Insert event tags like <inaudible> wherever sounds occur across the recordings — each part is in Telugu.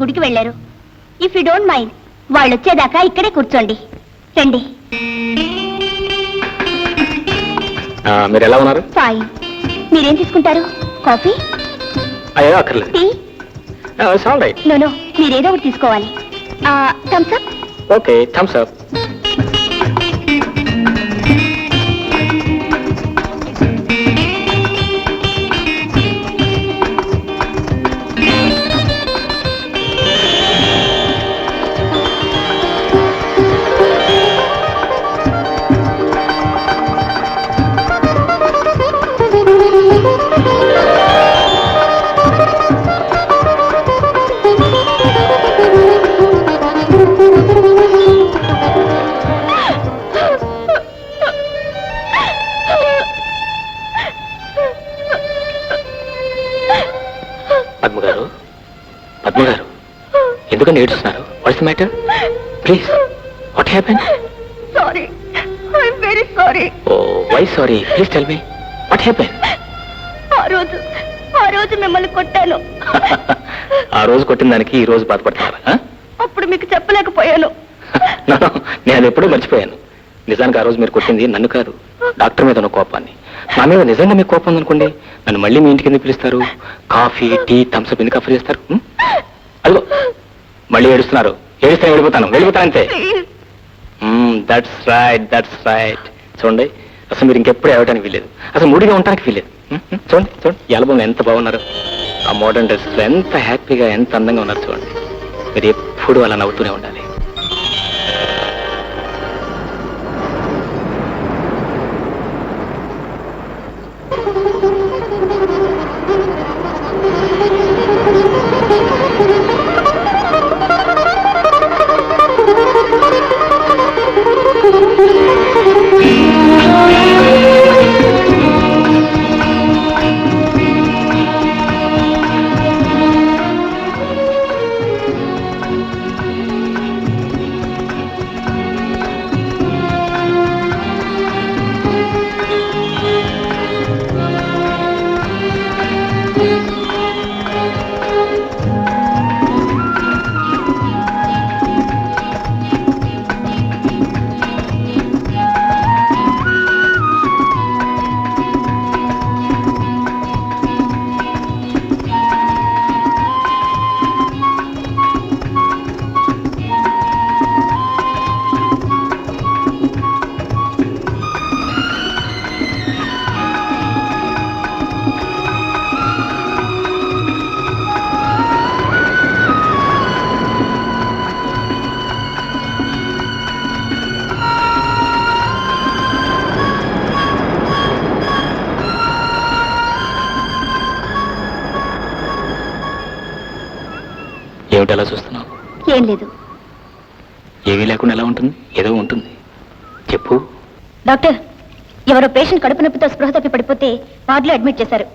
గుడికి వెళ్ళారు. ఇఫ్ యూ డోంట్ మైండ్ వాళ్ళు వచ్చేదాకా ఇక్కడే కూర్చోండి. రండి. మీరు ఎలా ఉన్నారు? ఫైన్ మీరేం తీసుకుంటారు? కాఫీ అయ్యో అక్కర్లేదు. టీ నో నో మీరేదో ఒకటి తీసుకోవాలి. Thums Up okay Thums Up ఎందుకని ఏడుస్తున్నారు? What's matter please what happen sorry I'm very sorry oh why sorry please tell me what happen ఆ రోజు ఆ రోజు మిమ్మల్ని కొట్టాను. <laughs> ఆ రోజు కొట్టిన దానికి ఈ రోజు బాధపడుతున్నారా అప్పుడు మీకు చెప్పలేకపోయాను. <laughs> నేను ఎప్పుడూ మర్చిపోయాను. నిజానికి ఆ రోజు మీరు కొట్టింది నన్ను కాదు డాక్టర్ మీద ఉన్న కోపాన్ని. నా మీద నిజంగా మీకు కోపం ఉందనుకోండి నన్ను మళ్ళీ మీ ఇంటికి ఎందుకు పిలుస్తారు? కాఫీ టీ థమ్స్అప్ ఎందుకు ఆఫర్ చేస్తారు? హ్మ్? అదిగో మళ్ళీ ఏడుస్తున్నారు. ఏడిస్తే వెళ్ళిపోతాను. వెళ్ళిపోతాను అంతే దట్స్ రైట్ దట్స్ రైట్ చూడండి అసలు మీరు ఇంకెప్పుడు ఏడటానికి వీలేదు అసలు ముడిగా ఉండడానికి వీలేదు చూడండి చూడండి ఈ ఎంత బాగున్నారు. ఆ మోడర్న్ డ్రెస్ ఎంత హ్యాపీగా ఎంత అందంగా ఉన్నారు చూడండి. మీరు ఎప్పుడు అలా నవ్వుతూనే ఉండాలి. ఏమిటి అలా చూస్తున్నావు? ఏం లేదు. ఏమీ లేకుండా ఎలా ఉంటుంది? ఏదో ఉంటుంది. చెప్పు. డాక్టర్ ఎవరో పేషెంట్ కడుపు నొప్పితో స్పృహ తప్పి పడిపోతే వార్డులో అడ్మిట్ చేశారు.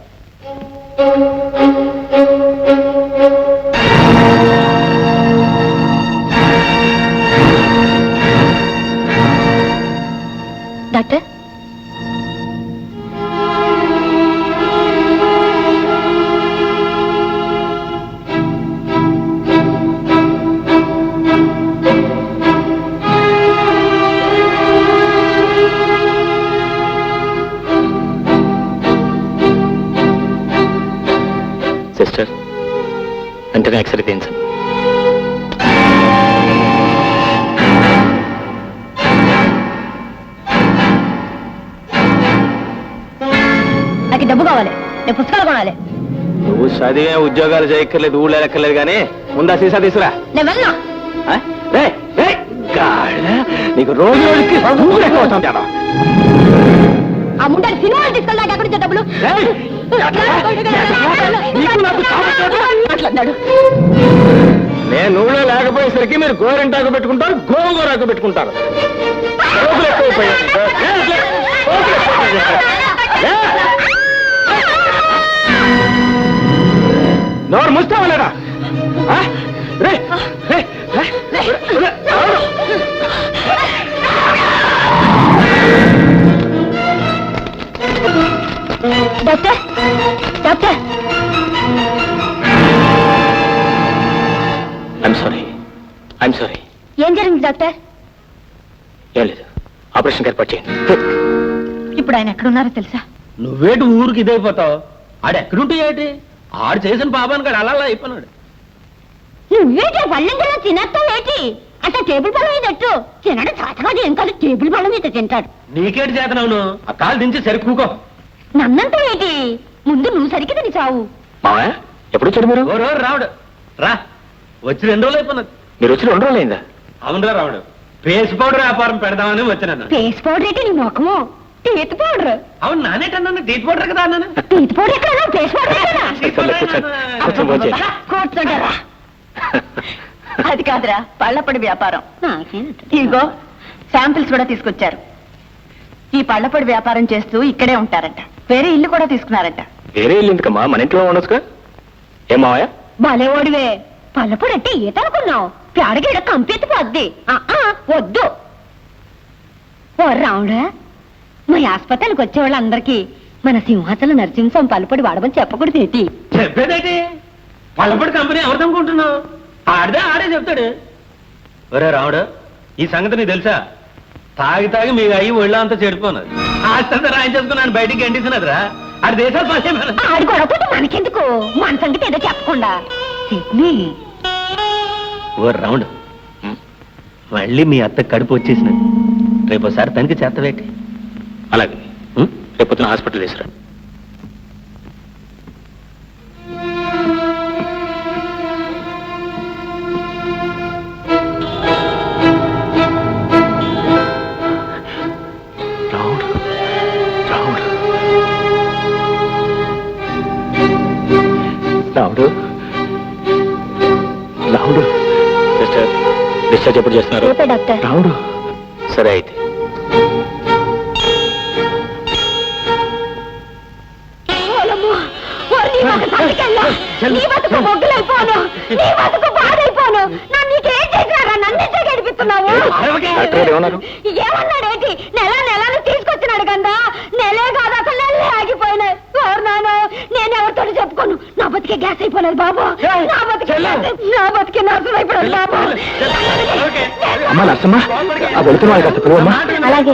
వెంటనే ఎక్స్రే తీయించండి నాకు డబ్బు కావాలి నేను పుస్తకాలు కొనాలి నువ్వు చదివే ఉద్యోగాలు చేయక్కర్లేదు ఊళ్ళో ఎక్కర్లేదు కానీ ముందా సీసా తీసురా నేను వెళ్ళా ఆ? రేయ్, రేయ్, గాడిద, నీకు రోజు రోజుకి. ఆ ముండాన్ని సినిమాలు తీసుకెళ్ళడానికి ఎక్కడి నుంచి డబ్బులు రేయ్, నీకు నాకు కావట్లేదా? అన్నాడు నేను నువ్వులో లేకపోయేసరికి మీరు గోరింటాకు పెట్టుకుంటారు గోంగూరాకు పెట్టుకుంటారు రోజులు ఎక్కువైపోయాయి. రేయ్, నోరు ముస్తావా లేదా ఆ? రేయ్, డాక్టర్ డాక్టర్ ఐఎమ్ సారీ ఏం జరిగింది డాక్టర్? ఏం లేదు. ఆపరేషన్ ఏర్పాటు చేయండి. ఇప్పుడు ఆయన ఎక్కడున్నారో తెలుసా? నువ్వేటి ఊరికి ఇదైపోతావు ఆడు ఎక్కడుంటే ఏంటి ఆడు చేసిన పాపానికి అలా అలా అయిపోయినాడు. నువ్వేంటి పళ్ళెందులో తినస్తావేటి అంటే టేబుల్ పళ్ళ మీద ఎట్టు? తినడం చాతకాదు ఏం కాదు టేబుల్ పళ్ళ మీద తింటాడు. నీకేటి చేతనవును ఆ కాలు దించి సరికూకో నన్నంటావేటి ముందు నువ్వు సరికి తిని చావు. ఎప్పుడు వచ్చాడు మీరు? రావుడు. రా. వచ్చి రెండు రోజులు అయిపోయినది. మీరు వచ్చి రెండు రోజులు అయిందా? అవునురా రావుడు ఫేస్ పౌడర్ వ్యాపారం పెడదామని వచ్చినాను ఫేస్ పౌడర్ ఏంటి నీ ముఖము? Teeth powder. అవును నానేటన్నాను టీత్ పౌడర్ కదా అన్నాను. టీత్ పౌడర్ ఎక్కడ ఫేస్ పౌడర్. కూర్చోంటారా అది కాదురా పళ్ళపొడి వ్యాపారం. ఇదిగో శాంపిల్స్ కూడా తీసుకొచ్చారు. ఈ పళ్ళపొడి వ్యాపారం చేస్తూ ఇక్కడే ఉంటారంట. వేరే ఇల్లు కూడా తీసుకున్నారంట. వేరే ఇల్లు ఎందుకమ్మా? మన ఇంట్లో ఉండొచ్చుగా? ఏం మావయ్య? భలే ఓడివే. పల్లపూడి అంటే ఈత అనుకున్నావు. పేడగిడ కంపెత్తి పోద్ది. వద్దు. ఓ రావుడా మా ఆసుపత్రికి వచ్చే వాళ్ళందరికీ మన సింహాచల నరసింహం పలుపొడి వాడమని చెప్పకూడదు ఏంటి? చెప్పేదేటి? పళ్ళపడి కంపెనీ ఎవరిదనుకుంటున్నావు ఆడిదే ఆడే చెప్తాడు. ఒరే రాముడు ఈ సంగతి నీకు తెలుసా? తాగి తాగి మీ అయ్యి ఒళ్ళంతా చెడిపోన్నది ఆస్తంతా రాయించేసుకున్నాను బయటికి గంటిస్తున్నదిరా. ఆడి దేశాలు మనకెందుకు? మన సంగతి ఏదో చెప్పకుండా. సిడ్నీ ఓ రాముడు ఉం? మళ్ళీ మీ అత్త కడుపు వచ్చేసినది. రేపు ఒకసారి తనకి చేతవేటి అలాగే? రేపు హాస్పిటల్ తీసుకురా. డిశ్చార్జ్ ఎప్పుడు చేస్తున్నారు? రేపే డాక్టర్. రావుడు సరే అయితే. ఓలమ్మో, ఓరి నీ బతుకు సంగతికెళ్ళా. నీ బతుకు మొగ్గులైపోను నీ బతుకు బాధైపోను. నన్ను నీకేం చేసినారా నన్ను ఇంత గడిపిస్తున్నావు డాక్టర్ గారు ఏమన్నారు? ఏమన్నాడేంటి? నెల నెలను తీసుకొచ్చినాడు కదా నెలే కాదు అసలు నెలలే ఆగిపోయినాయి ఓరు నాన్న నేను ఎవరితో చెప్పుకోను నా బతికే గ్యాస్ అయిపోలేదు బాబు. నా బతికే నా బతికే నర్సం అయిపోలేదు బాబు. అమ్మా నర్సమ్మా ఆ వెళుతున్న వాళ్ళకి అంత పిలువమ్మా అలాగే.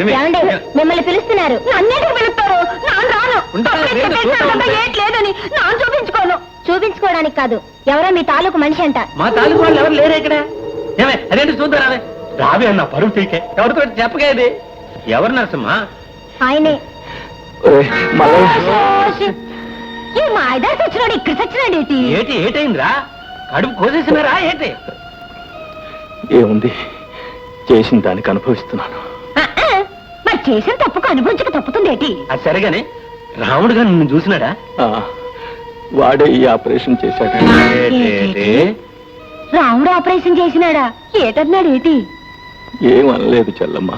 ఏమండి మిమ్మల్ని పిలుస్తున్నారు. నన్నేటికి పిలుస్తారు? నాన్న రాను. ఏట్లేదని నాన్న చూపించుకోను. చూపించుకోవడానికి కాదు. ఎవరో మీ తాలూకు మనిషి అంట. మా తాలూకు వాళ్ళు ఎవరు లేరు ఇక్కడ? ఏమే అదేంటి చూద్దారా రావే అన్న పరువు తీకే. ఎవరితో చెప్పగా ఇది? ఎవరు నరసమ్మా ఆయనే. మళ్ళీ ఈ మాయదారి సచ్చినాడు ఇక్కడ సచ్చినాడు ఏంటి? ఏటి ఏటైందిరా? కడుపు కోసేసినారా ఏటి? ఏముంది? చేసిన దానికి అనుభవిస్తున్నాను. ఆ, ఆ, మరి చేసిన తప్పుకు అనుభవించక తప్పుతుంది ఏంటి? అది సరిగానే రాముడు గారు నిన్ను చూసినాడా? ఆ, వాడే ఈ ఆపరేషన్ చేశాడు? రాముడు ఆపరేషన్ చేసినాడా? ఏటన్నాడు ఏంటి? ఏమనలేదు చెల్లమ్మ.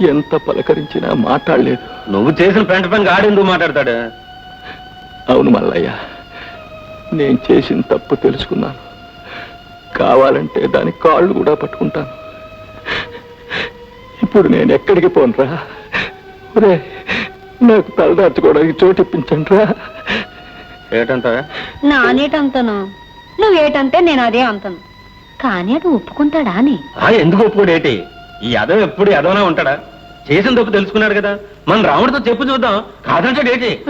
ఎంత పలకరించినా మాట్లాడలేదు. నువ్వు చేసిన పెంట పని ఆడెందుకు మాట్లాడతాడు? అవును మల్లయ్య. నేను చేసిన తప్పు తెలుసుకున్నాను. కావాలంటే దాని కాళ్ళు కూడా పట్టుకుంటాను. ఇప్పుడు నేను ఎక్కడికి పోనురా? ఒరే నాకు తలదార్చుకోవడానికి చోటు ఇప్పించండి రా ఏటంతా నానేటంతను నువ్వేటంటే నేను అదే అంతను. కానీ అది ఒప్పుకుంటాడా అని. ఎందుకు ఒప్పుకోడు ఏటి? ఈ యదవ ఎప్పుడు యదవనా ఉంటాడా? చేసిన తప్పు తెలుసుకున్నాడు కదా. మన రాముడితో చెప్పు చూద్దాం. కాదంటాడు ఏంటి?